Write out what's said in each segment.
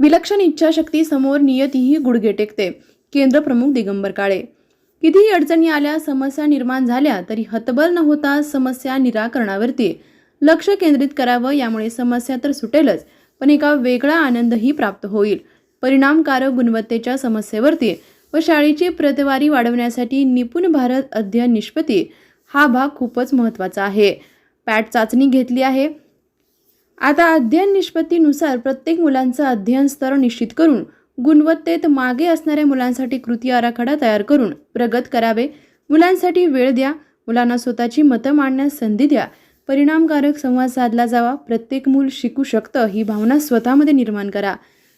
विलक्षण इच्छाशक्ती समोर नियतीही गुडघे टेकते केंद्रप्रमुख दिगंबर काळे. कितीही अडचणी आल्या समस्या निर्माण झाल्या तरी हतबल न होता समस्या निराकरणावरती लक्ष केंद्रित करावं यामुळे समस्या तर सुटेलच पण एका वेगळा आनंदही प्राप्त होईल. परिणामकारक गुणवत्तेच्या समस्येवरती व शाळेची प्रतवारी वाढवण्यासाठी निपुण भारत अध्ययन निष्पत्ती हा भाग खूपच महत्त्वाचा आहे. पॅट चाचणी घेतली आहे. आता अध्ययन निष्पत्तीनुसार प्रत्येक मुलांचा अध्ययन स्तर निश्चित करून गुणवत्तेत मागे असणाऱ्या मुलांसाठी कृती आराखडा तयार करून प्रगत करावे. मुलांसाठी वेळ द्या मुलांना स्वतःची मतं मांडण्यास संधी द्या. परिणामकारक संवाद साधला जावा. प्रत्येक मूल शिकू शकतं ही भावना स्वतःमध्ये निर्माण करा.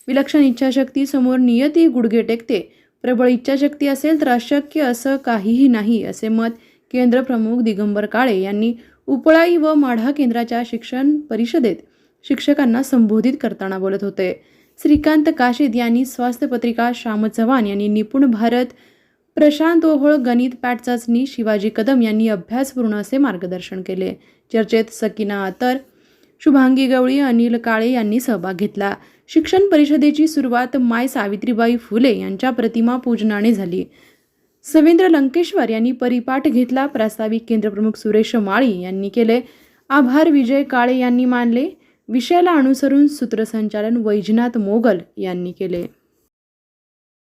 विलक्षण इच्छाशक्ती समोर नियती गुडघे टेकते प्रबळ इच्छाशक्ती असेल तर अशक्य असं काहीही नाही असे मत केंद्र प्रमुख दिगंबर काळे यांनी उपळाई व माढा केंद्राच्या शिक्षण परिषदेत शिक्षकांना संबोधित करताना बोलत होते. श्रीकांत काशीद यांनी स्वास्थ्य पत्रिका श्याम चव्हाण यांनी निपुण भारत प्रशांत ओहोळ गणित पॅट चाचणी शिवाजी कदम यांनी अभ्यासपूर्ण असे मार्गदर्शन केले. चर्चेत सकीना अतर शुभांगी गवळी अनिल काळे यांनी सहभाग घेतला. शिक्षण परिषदेची सुरुवात माय सावित्रीबाई फुले यांच्या प्रतिमा पूजनाने झाली. सवेंद्र लंकेश्वर यांनी परिपाठ घेतला. प्रास्ताविक केंद्रप्रमुख सुरेश माळी यांनी केले. आभार विजय काळे यांनी मानले. विषयाला अनुसरून सूत्रसंचालन वैजनाथ मोगल यांनी केले.